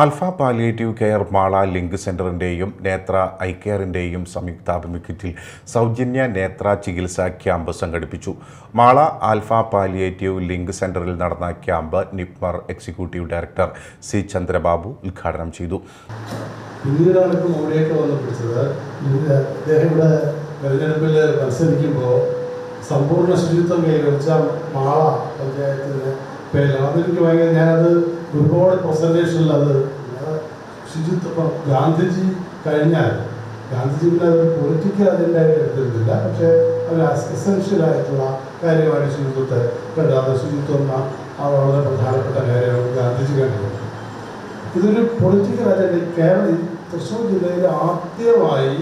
Alpha palliative care Mala link സെന്ററിന്റെയും Nethra I കെയറിന്റെയും സംയുക്താഭിമുഖ്യത്തിൽ സൗജന്യ നേത്ര ചികിത്സാ ക്യാമ്പ് സംഘടിപ്പിച്ചു. മാള ആൽഫ പാലിയേറ്റീവ് ലിങ്ക് സെന്ററിൽ നടന്ന camp NIPMR executive director C Chandrababu ഉദ്ഘാടനം ചെയ്തു. മത്സരിക്കുമ്പോൾ സമ്പൂർണ ശുചിത്വം കൈവരിച്ച മാള പഞ്ചായത്തിന്റെ പേരിലാണ് അതെനിക്ക് ഭയങ്കര ഞാനത് ഒരുപാട് പ്രസന്റേഷനിൽ അത് ഇപ്പം ഗാന്ധിജി കഴിഞ്ഞാൽ ഗാന്ധിജി പിന്നെ അതൊരു പൊളിറ്റിക്കൽ അതിന്റെ എടുത്തിരുന്നില്ല പക്ഷേ അവർ എസെൻഷ്യൽ ആയിട്ടുള്ള കാര്യമാണ് ശുചിത്വത്തെ കണ്ടത് അത് ശുചിത്വം ആ വളരെ പ്രധാനപ്പെട്ട കാര്യമാണ് ഗാന്ധിജി കണ്ടത്. ഇതൊരു പൊളിറ്റിക്കൽ അജണ്ട കേരള തൃശ്ശൂർ ജില്ലയിൽ ആദ്യമായി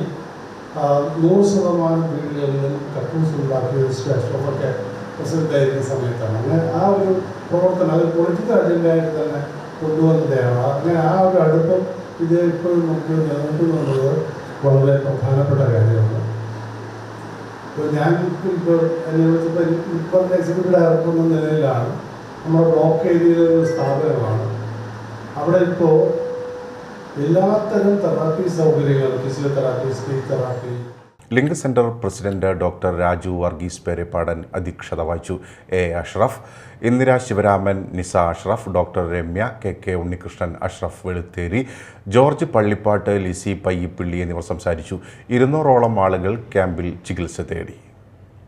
നൂറ് ശതമാനം വീടുകളിൽ കക്കൂസ് ഉണ്ടാക്കിയ സ്റ്റോഫൊക്കെ പ്രസിഡന്റ് ആയിരിക്കുന്ന സമയത്താണ്. അങ്ങനെ ആ ഒരു പ്രവർത്തനം അത് പൊളിറ്റിക്കൽ അജണ്ടയായിട്ട് തന്നെ കൊണ്ടുവന്നതാണ് അങ്ങനെ ആ ഒരു അടുപ്പം ഇത് ഇപ്പോഴും നമുക്ക് നിലനിൽക്കുന്നുള്ളത് വളരെ പ്രധാനപ്പെട്ട കാര്യമാണ്. ഇപ്പോൾ ഞാൻ ഇപ്പോൾ എന്നെ വിളിച്ചപ്പോൾ ഇപ്പം എക്സിക്യൂട്ടീവ് ഡയറക്ടർ എന്ന നിലയിലാണ്. നമ്മുടെ ബ്ലോക്ക് ഏരിയയിലെ ഒരു സ്ഥാപനമാണ്. അവിടെ ഇപ്പോൾ എല്ലാത്തരം തെറാപ്പി സൗകര്യങ്ങളും physiotherapy speech therapy link centre president doctor Raju Varghese Pereppadan അധ്യക്ഷത വഹിച്ചു. A. Ashraf Indira Sivaraman Nisa Ashraf doctor Ramya K. K. Unnikrishnan Ashraf Velutheri George Pallippattu Lissy Payyappilly എന്നിവർ സംസാരിച്ചു. ഇരുന്നൂറോളം ആളുകൾ ക്യാമ്പിൽ ചികിത്സ തേടി.